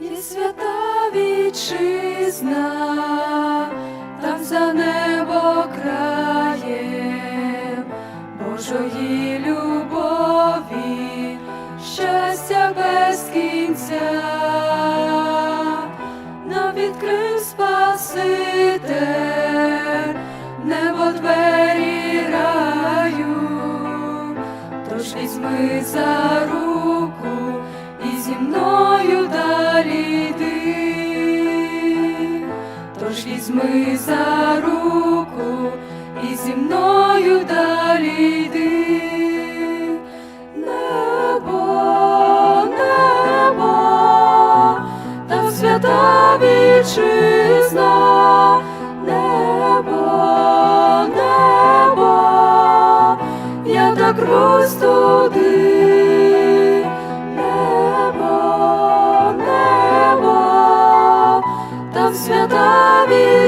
і свята вітчизна, там за небо краєм Божої любові, щастя без кінця, нам відкрив Спаситель, небо двері раю, тож візьми за руку і зі мною тож візьми за руку і зі мною далі йди. Небо, небо, там свята вітчизна, небо, небо, я так туди,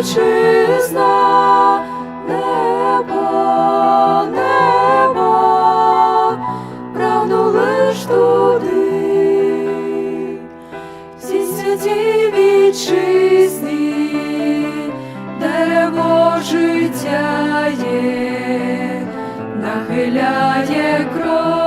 вітчизна, небо, небо, прагну лиш туди, всі святі вітчизні, дерево життя є, нахиляє крону,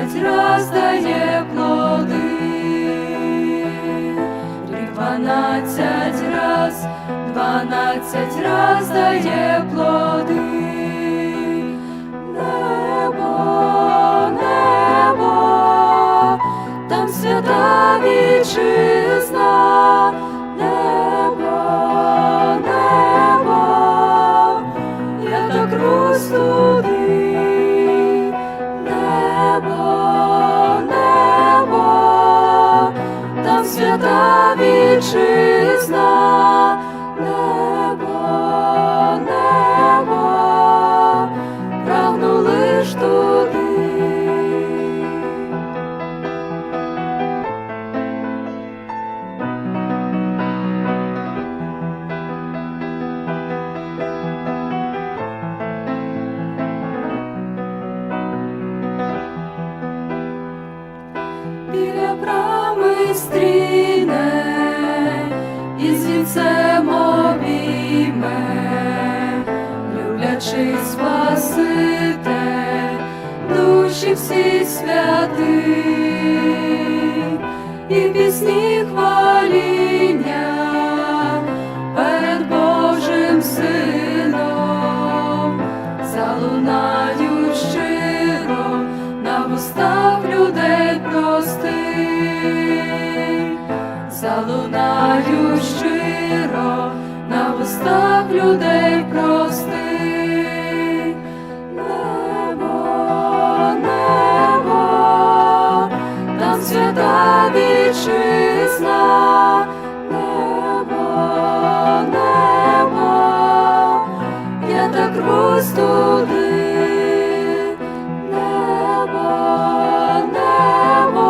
дванадцять раз дає плоди, рік дванадцять раз, дванадцять раз дає плоди. Біля стріне і звідцем обійме, люблячи спасите душі всі святи, залунають щиро на вустах людей простих. Небо, небо, там свята вітчизна, небо, небо, я так рвусь туди, небо, небо,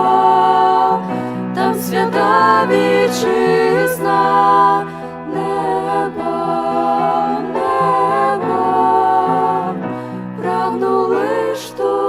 там свята вітчизна весна, небо, небо, прагну лиш то.